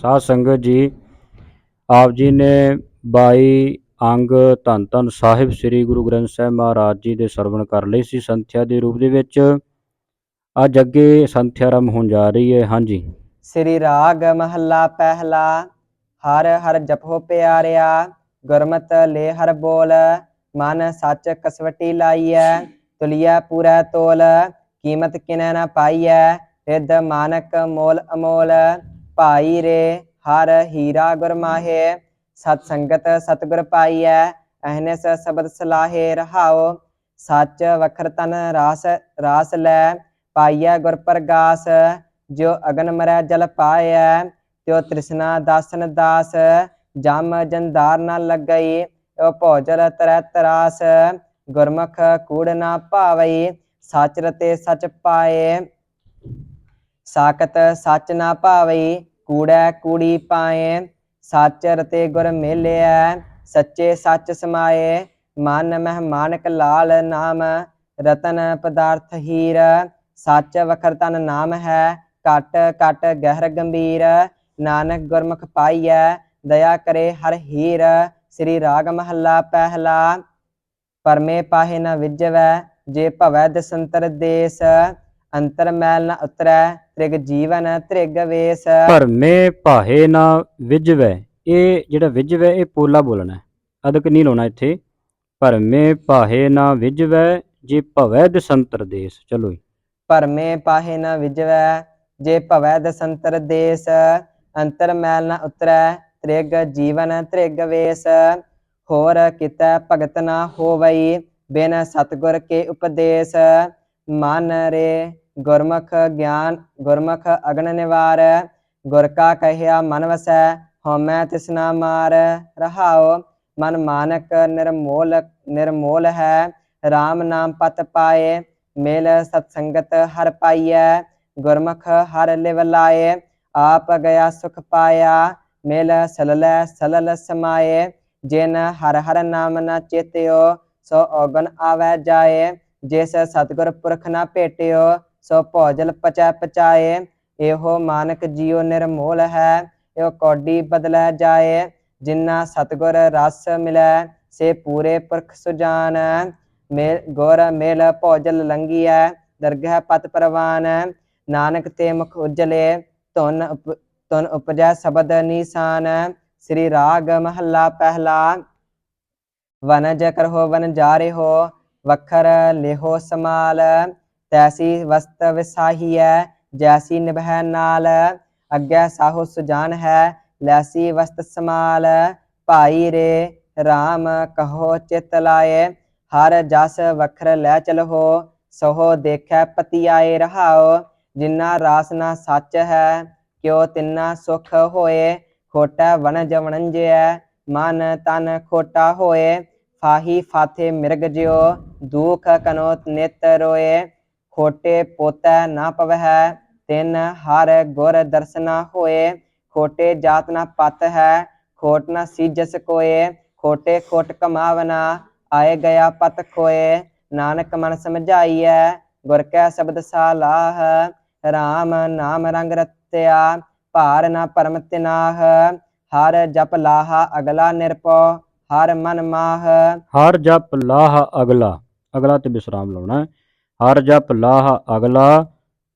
ਸਾਧ ਸੰਗਤ ਜੀ, ਆਪ ਜੀ ਨੇ 22 ਅੰਗ ਧੰਨ ਧੰਨ ਸਾਹਿਬ ਸ੍ਰੀ ਗੁਰੂ ਗ੍ਰੰਥ ਸਾਹਿਬ ਮਹਾਰਾਜ ਜੀ ਦੇ ਸਰਵਣ ਕਰ ਲਈ ਸੀ ਸੰਥਿਆ ਦੇ ਰੂਪ ਦੇ ਵਿੱਚ। ਅੱਜ ਅੱਗੇ ਸੰਥਿਆ ਆਰੰਭ ਹੋਣ ਜਾ ਰਹੀ ਹੈ। ਹਾਂਜੀ। ਸ੍ਰੀ ਰਾਗ ਮਹੱਲਾ ਪਹਿਲਾ, ਹਰ ਹਰ ਜਪੋ ਪਿਆਰਿਆ, ਗੁਰਮਤ ਲੈ ਹਰ ਬੋਲ, ਮਨ ਸੱਚ ਕਸਵਟੀ ਲਾਈਐ ਤੁਲਿਆ ਪੂਰਾ ਤੋਲ, ਕੀਮਤ ਕਿਨੈ ਨਾ ਪਾਈਐ ਰਿੱਧ ਮਾਨਕ ਮੋਲ ਅਮੋਲ। ਭਾਈ ਰੇ, ਹਰ ਹੀਰਾ ਗੁਰ ਮਾਹੇ, ਸਤ ਸੰਗਤ ਸਤਿਗੁਰ ਪਾਈਐ, ਅਹਨਿਸ ਸ਼ਬਦ ਸਲਾਹੇ ਰਹਾਓ ਸੱਚ ਵਖਰ ਤਨ ਰਾਸ ਰਾਸ ਲੈ, ਪਾਈਐ ਗੁਰ ਪ੍ਰਗਾਸ ਜੋ ਅਗਨ ਮਰੈ ਜਲ ਪਾਇਐ, ਤਿਉ ਤ੍ਰਿਸ਼ਨਾ ਦਾਸਨ ਦਾਸ, ਜਮ ਜੰਦਾਰ ਨਾ ਲੱਗਈ ਉਹ ਭੋਜਲ ਤਰੈ ਤਰਾਸ, ਗੁਰਮੁਖ ਕੂੜ ਨਾ ਭਾਵਈ ਸੱਚ ਰਤੇ ਸਚ ਪਾਏ, ਸਾਖਤ ਸੱਚ ਨਾ ਭਾਵਈ ਕੂੜੈ ਕੂੜੀ ਪਾਏ ਸੱਚ ਰਤੇ ਗੁਰ ਮੇਲਿਐ, ਸੱਚੇ ਸੱਚ ਸਮਾਏ, ਮਨ ਮਹਿਮਾਨਕ ਲਾਲ ਨਾਮ, ਰਤਨ ਪਦਾਰਥ ਹੀਰ, ਸੱਚ ਵਖਰ ਤਨ ਨਾਮ ਹੈ ਕਟ ਕਟ ਗਹਿਰ ਗੰਭੀਰ, ਨਾਨਕ ਗੁਰਮੁਖ ਪਾਈਐ, ਦਇਆ ਕਰੇ ਹਰ ਹੀਰ, ਸ੍ਰੀ ਰਾਗ ਮਹੱਲਾ ਪਹਿਲਾ, ਪਰਮੇ ਪਾਹੇ ਨ ਵਿਜਵੈ, ਜੇ ਭਵੈ ਦਸੰਤਰ ਦੇਸ, ਅੰਤਰ ਮੈਲ ਨ ਉਤਰੈ ਤ੍ਰਿਗ ਜੀਵਨ ਤ੍ਰਿਗ ਵੇਸ। ਭਰਮੇ ਭਾਹੇ ਨਾ ਵਿਜਵੈ। ਇਹ ਜਿਹੜਾ ਵਿਜਵੈ ਇਹ ਪੋਲਾ ਬੋਲਣਾ ਹੈ। ਅਦਕ ਨਹੀਂ ਲਾਉਣਾ ਇੱਥੇ। ਭਰਮੇ ਭਾਹੇ ਨਾ ਵਿਜਵੈ ਜੇ ਭਵੈ ਦਸੰਤਰ ਦੇਸ। ਚਲੋ ਜੀ। ਪਰਮੇ ਪਾਹੇ ਨ ਵਿਜਵੈ ਜੇ ਭਵੈ ਦਸੰਤਰ ਦੇਸ। ਅੰਤਰ ਮੈਲ ਨ ਉਤਰੈ ਤ੍ਰਿਗ ਜੀਵਨ ਤ੍ਰਿਗ ਵੇਸ। ਹੋਰ ਕਿਤੈ ਭਗਤ ਨਾ ਹੋਵਈ ਬਿਨ ਸਤਗੁਰ ਕੇ ਉਪਦੇਸ਼। ਮਨ ਰੇ ਗੁਰਮੁਖ ਗਿਆਨ, ਗੁਰਮੁਖ ਅਗਨ ਨਿਵਾਰ, ਗੁਰ ਕਾ ਕਹਿਆ ਮਨ ਵਸੈ, ਹਉਮੈ ਤਿਸਨਾ ਮਾਰ। ਰਹਾਉ, ਮਨ ਮਾਨਕ ਨਿਰਮੋਲ ਨਿਰਮੋਲ ਹੈ RAM ਨਾਮ ਪਤ ਪਾਏ, ਮੇਲ ਸਤ ਸੰਗਤ ਹਰ ਪਾਈਐ। ਗੁਰਮੁਖ ਹਰ ਲਿਵ ਲਾਏ, ਆਪ ਗਿਆ ਸੁਖ ਪਾਇਆ, ਮੇਲ ਸਲਲੈ, ਸਲਲ ਸਮਾਏ। ਜਿਨ ਹਰ ਹਰ ਨਾਮ ਨਾ ਚੇਤਿਓ, ਸੋ ਔਗਣ ਆਵੈ ਜਾਏ। ਜਿਸ ਸਤਿਗੁਰ ਪੁਰਖ ਨਾ ਭੇਟਿਓ ਸੋ ਭੋਜਲ ਪਚੈ ਪਚਾਏ, ਇਹੋ ਮਾਨਕ ਜੀਉ ਨਿਰਮੋਲ ਹੈ, ਇਹੋ ਕੌਡੀ ਬਦਲੈ ਜਾਏ ਜਿਨ੍ਹਾਂ ਸਤਿਗੁਰ ਰਸ ਮਿਲੈ, ਸੇ ਪੂਰੇ ਪੁਰਖ ਸੁਜਾਨ ਮੇਲ ਗੁਰ ਮੇਲ ਭੋਜਲ ਲੰਗੀਐ, ਦਰਗਹਿ ਪਤ ਪ੍ਰਵਾਨ, ਨਾਨਕ ਤੇ ਮੁਖ ਉਜਲੇ, ਧੁਨ ਉਪ- ਧੁਨ ਉਪਜੈ ਸ਼ਬਦ ਨਿਸ਼ਾਨ, ਸ੍ਰੀ ਰਾਗ ਮਹੱਲਾ ਪਹਿਲਾ, ਵਨਜ ਕਰਹੁ ਵਨ ਜਾਰੇ ਹੋ ਵਖਰ ਲੇਹੋ ਸਮਾਲ ਤੈਸੀ ਵਸਤ ਵਿਸਾਹੀ ਹੈ ਜੈਸੀ ਨਿਭੈ ਨਾਲ, ਅੱਗੇ ਸਾਹੋ ਸੁਜਾਨ ਹੈ, ਲੈਸੀ ਵਸਤ ਸਮਾਲ, ਭਾਈ ਰੇ RAM ਕਹੋ ਚਿਤ ਲਾਏ, ਹਰ ਜਸ ਵਖਰ ਲੈ ਚਲਹੋ ਸਹੋ ਦੇਖੈ ਪਤੀ ਆਏ ਰਹਾਓ ਜਿਨ੍ਹਾਂ ਰਾਸ ਨਾ ਸੱਚ ਹੈ, ਕਿਉ ਤਿੰਨਾ ਸੁਖ ਹੋਏ, ਖੋਟਾ ਵਣਜ ਵਣੰਜਿਐ, ਮਨ ਤਨ ਖੋਟਾ ਹੋਏ, ਫਾਹੀ ਫਾਥੇ ਮਿਰਗ ਜਿਉ, ਦੁਖ ਕਨੋ ਨਿਤ ਰੋਏ ਖੋਟੇ ਪੋਤੈ ਨਾ ਪਵਹਿ, ਤਿਨ ਹਰ ਗੁਰ ਦਰਸਨਾ ਹੋਏ। ਖੋਟੇ ਜਾਤ ਨਾ ਪਤ ਹੈ, ਖੋਟ ਨਾ ਸੀਜਸ ਕੋਏ। ਖੋਟੇ ਖੋਟ ਕਮਾਵਨਾ, ਆਏ ਗਿਆ ਪਤ ਖੋਏ। ਨਾਨਕ ਮਨ ਸਮਝਾਈਐ, ਗੁਰ ਕੈ ਸ਼ਬਦ ਸਾਲਾਹ। RAM ਨਾਮ ਰੰਗ ਰਤਿਆ, ਭਾਰ ਨਾ ਪਰਮ ਤਿਨਾਹ। ਹਰ ਜਪ ਲਾਹਾ ਅਗਲਾ ਨਿਰਪਉ, ਹਰ ਮਨ ਮਾਹ। ਹਰ ਜਪ ਲਾਹ ਅਗਲਾ। ਅਗਲਾ ਤੇ ਵਿਸਰਾਮ ਲਾਉਣਾ ਹੈ। ਹਰ ਜਪ ਲਾਹ ਅਗਲਾ,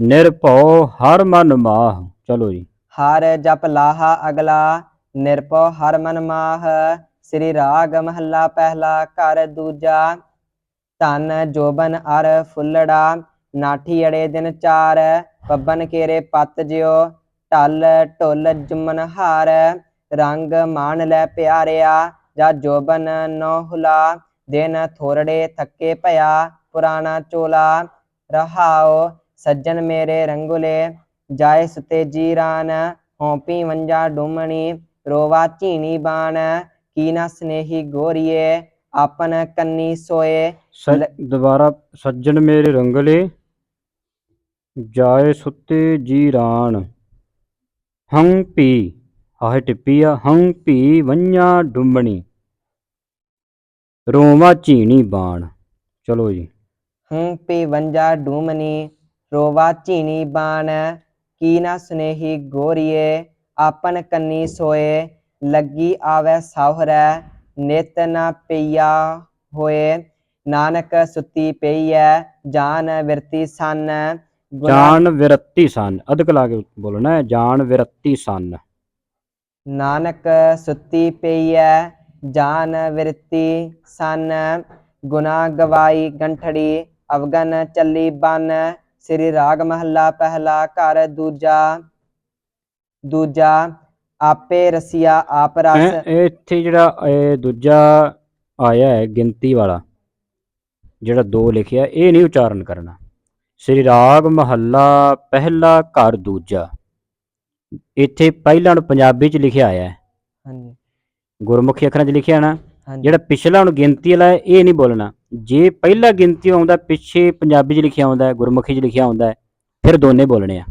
ਨਿਰਭਉ ਹਰ ਮਨ ਮਾਹ। ਚਲੋ ਜੀ। ਹਰ ਜਪ ਲਾਹਾ ਅਗਲਾ ਨਿਰਪਉ ਹਰ ਮਨ ਮਾਹ। ਸ੍ਰੀ ਰਾਗ ਮਹੱਲਾ ਪਹਿਲਾ ਘਰ ਦੂਜਾ। ਧਨ ਜੋਬਨ ਅਰ ਫੁੱਲੜਾ, ਨਾਠੀ ਅੜੇ ਦਿਨ ਚਾਰ। ਪੱਬਨ ਕੇਰੇ ਪੱਤ ਜਿਉ, ਢਲ ਢੁੱਲ ਜੁਮਨ ਹਾਰ। ਰੰਗ ਮਾਨ ਲੈ ਪਿਆਰਿਆ, ਜਾ ਜੋਬਨ ਨੋ ਹੁਲਾ ਦਿਨ ਥੋਰੜੇ ਥੱਕੇ ਭਇਆ ਪੁਰਾਣਾ ਚੋਲਾ ਰਹਾਓ, ਸੱਜਣ ਮੇਰੇ ਰੰਗੁਲੇ, ਜਾਏ ਸੁਤੇ ਜੀਰਾਨ ਹੌਪੀ ਵੰਜਾ ਡੁਮਣੀ, ਰੋਵਾ ਝੀਣੀ ਬਾਣ ਕੀਨਾ ਸਨੇਹੀ ਗੋਰੀਏ, ਆਪਨ ਕੰਨੀ ਸੋਏ। ਸ- ਦੁਬਾਰਾ, ਸੱਜਣ ਮੇਰੇ ਰੰਗਲੇ, ਜਾਏ ਸੁੱਤੇ ਜੀ ਰਾਣ ਹੰ ਪੀ, ਆਹ ਟਿੱਪੀ ਆ ਹੰ ਪੀ ਵੰਨਿਆ ਡੁੰਬਣੀ ਰੋਵਾ ਝੀਣੀ ਬਾਣ। ਚਲੋ ਜੀ। ਹੂੰ ਪੀ ਵੰਜਾ ਡੂਮਨੀ ਰੋਵਾ ਝੀਣੀ ਬਾਣ ਕੀਨਾ ਸਨੇਹੀ ਗੋਰੀਏ ਆਪਨ ਕੰਨੀ ਸੋਏ ਲੱਗੀ ਆਵੈ ਸਾਹਰੈ ਨਿਤ ਨਾ ਪਈਆ ਹੋਏ ਨਾਨਕ ਸੁੱਤੀ ਪਈਐ ਜਾਨ ਵਿਰਤੀ ਸੰਨ ਜਾਣ ਵਿਰਤੀ ਸਨ ਅਧਿਕ ਲਾ ਕੇ ਬੋਲਣਾ ਹੈ ਜਾਣ ਵਿਰਤੀ ਸਨ। ਨਾਨਕ ਸੁੱਤੀ ਪਈਐ ਜਾਨ ਵਿਰਤੀ ਸੰਨ ਗੁਨਾ ਗਵਾਈ ਗੰਠੜੀ ਅਵਗਨ ਚੱਲੀ ਬਨ ਸ੍ਰੀ ਰਾਗ ਮਹੱਲਾ ਪਹਿਲਾ ਘਰ ਦੂਜਾ ਦੂਜਾ ਆਪੇ ਰਸੀਆ ਆਪ ਰਸ। ਇਹ ਇੱਥੇ ਜਿਹੜਾ ਇਹ ਦੂਜਾ ਆਇਆ ਹੈ ਗਿਣਤੀ ਵਾਲਾ ਜਿਹੜਾ ਦੋ ਲਿਖਿਆ ਇਹ ਨਹੀਂ ਉਚਾਰਨ ਕਰਨਾ। ਸ੍ਰੀ ਰਾਗ ਮਹੱਲਾ ਪਹਿਲਾ ਘਰ ਦੂਜਾ। ਇੱਥੇ ਪਹਿਲਾ ਨੂੰ ਪੰਜਾਬੀ ਚ ਲਿਖਿਆ ਆਇਆ ਹੈ। ਹਾਂਜੀ। ਗੁਰਮੁਖੀ ਅੱਖਰਾਂ 'ਚ ਲਿਖਿਆ ਨਾ। ਜਿਹੜਾ ਪਿਛਲਾ ਹੁਣ ਗਿਣਤੀ ਵਾਲਾ ਹੈ ਇਹ ਨਹੀਂ ਬੋਲਣਾ। ਜੇ ਪਹਿਲਾ ਗਿਣਤੀ ਆਉਂਦਾ ਪਿੱਛੇ ਪੰਜਾਬੀ 'ਚ ਲਿਖਿਆ ਆਉਂਦਾ ਹੈ ਗੁਰਮੁਖੀ 'ਚ ਲਿਖਿਆ ਆਉਂਦਾ ਹੈ ਫਿਰ ਦੋਨੇ ਬੋਲਣੇ ਆ।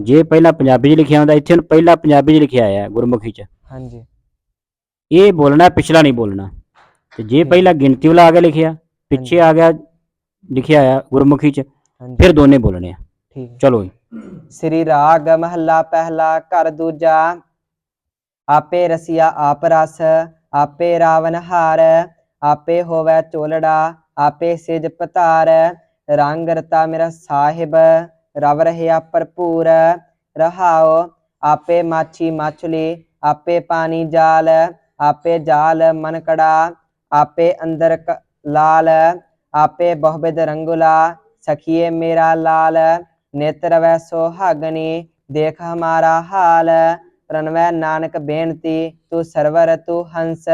ਜੇ ਪਹਿਲਾਂ ਪੰਜਾਬੀ 'ਚ ਲਿਖਿਆ ਆਉਂਦਾ ਇੱਥੇ ਹੁਣ ਪਹਿਲਾ ਪੰਜਾਬੀ 'ਚ ਲਿਖਿਆ ਆਇਆ ਗੁਰਮੁਖੀ 'ਚ। ਹਾਂਜੀ। ਇਹ ਬੋਲਣਾ ਪਿਛਲਾ ਨਹੀਂ ਬੋਲਣਾ। ਤੇ ਜੇ। ਪਹਿਲਾਂ ਗਿਣਤੀ ਵਾਲਾ ਆ ਗਿਆ ਲਿਖਿਆ ਪਿੱਛੇ ਆ ਗਿਆ ਲਿਖਿਆ ਆਇਆ ਗੁਰਮੁਖੀ 'ਚ ਫਿਰ ਦੋਨੇ ਬੋਲਣੇ ਆ। ਠੀਕ। ਚਲੋ ਜੀ। ਸ੍ਰੀ ਰਾਗ ਮਹੱਲਾ ਪਹਿਲਾ ਘਰ ਦੂਜਾ ਆਪੇ ਰਸੀਆ ਆਪ ਰਸ ਆਪੇ ਰਾਵਨ ਹਾਰ ਆਪੇ ਹੋਵੇ ਚੋਲੜਾ, ਆਪੇ ਸਿਜ ਪਤਾਰ, ਰੰਗ ਰਤਾ ਮੇਰਾ ਸਾਹਿਬ, ਰਵ ਰਹਿਆ ਭਰਪੂਰ ਰਹਾਓ ਆਪੇ ਮਾਛੀ ਮਛਲੀ, ਆਪੇ ਪਾਣੀ ਜਾਲ, ਆਪੇ ਜਾਲ ਮਨਕੜਾ ਆਪੇ ਅੰਦਰ ਲਾਲ, ਆਪੇ ਬਹੁਬਿਦ ਰੰਗੁਲਾ, ਸਖੀਏ ਮੇਰਾ ਲਾਲ ਨੇਤਰ ਵੈ ਸੋਹਾਗਨੀ, ਦੇਖ ਹਮਾਰਾ ਹਾਲ ਪ੍ਰਣਵੈ ਨਾਨਕ ਬੇਨਤੀ, ਤੂੰ ਸਰਵਰ, ਤੂੰ ਹੰਸ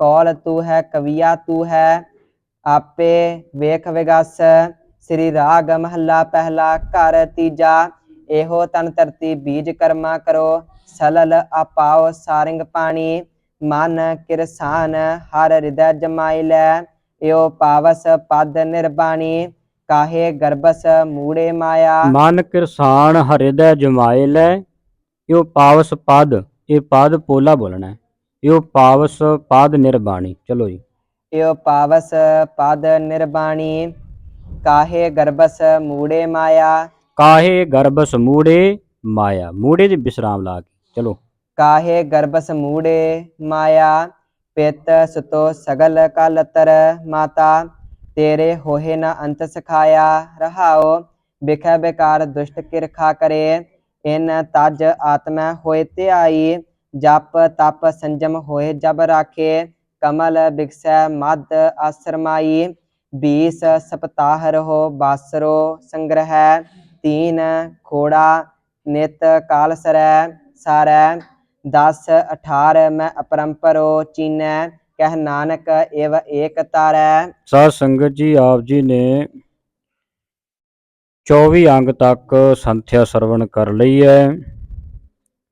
ਕੌਲ ਤੂੰ ਹੈ, ਕਵੀਆ ਤੂੰ ਹੈ, ਆਪੇ ਵੇਖ ਵਿਗਸ, ਸ੍ਰੀ ਰਾਗ ਮਹੱਲਾ ਪਹਿਲਾ ਘਰ ਤੀਜਾ, ਇਹੋ ਤਨ ਧਰਤੀ ਬੀਜ ਕਰਮਾ ਕਰੋ, ਸਲਲ ਆਪਾਓ ਸਾਰਿੰਗ ਪਾਣੀ, ਮਨ ਕਿਰਸਾਨ ਹਰ ਹਿਰਦੈ ਜਮਾਈ ਲੈ ਏਓ ਪਾਵਸ ਪਦ ਨਿਰਬਾਣੀ, ਕਾਹੇ ਗਰਬਸ ਮੂੜੇ ਮਾਇਆ। ਮਨ ਕਿਰਸਾਨ ਹਰਿਦੈ ਜਮਾਏ ਲੈ, ਇਹ ਪਾਵਸ ਪਦ, ਇਹ ਪਦ ਪੋਲਾ ਬੋਲਣਾ ਹੈ। ਇਹ ਪਾਵਸ ਪਦ ਨਿਰਬਾਣੀ ਚਲੋ ਜੀ ਏਓ ਪਾਵਸ ਪਦ ਨਿਰਬਾਣੀ ਕਾਹੇ ਗਰਬਸ ਮੂੜੇ ਮਾਇਆ ਕਾਹੇ ਗਰਭ ਸਮੂੜੇ ਮਾਇਆ ਮੂੜੇ ਦੇ ਵਿਸਰਾਮ ਲਾ ਕੇ ਚਲੋ ਕਾਹੇ ਗਰਬਸ ਮੂੜੇ ਮਾਇਆ ਪਿਤ ਸੁਤੋ ਸਗਲ ਕਲਤਰ ਮਾਤਾ ਤੇਰੇ ਹੋਏ ਨਾ ਅੰਤ ਸਖਾਇਆ ਰਹਾਓ ਬਿਖੈ ਬੇਕਾਰ ਦੁਸ਼ਟ ਕਿਰਖਾ ਕਰੇ ਇਨ ਤਜ ਆਤਮੈ ਹੋਏ ਧਿਆਈ ਜਪ ਤਪ ਸੰਜਮ ਹੋਏ ਜਬ ਰਾਖੇ ਕਮਲ ਬਿਕਸੈ ਮਦ ਆਸਰਮਾਈ ਬੀਸ ਸਪਤਾਹ ਰਹੋ ਬਾਸਰੋ ਸੰਗ੍ਰਹਿ ਤੀਨ ਖੋੜਾ ਨਿਤ ਕਾਲ ਸਰੈ ਸਾਰੈ 10 18 ਮੈਂ ਅਪਰੰਪਰੋ ਚੀਨੈ ਕਹਿ ਨਾਨਕ ਏਵ ਏਕ ਤਾਰੈ ਸਾਧ ਸੰਗਤ ਜੀ ਆਪ ਜੀ ਨੇ 24 ਅੰਗ ਤੱਕ ਸੰਥਿਆ ਸਰਵਣ ਕਰ ਲਈ ਹੈ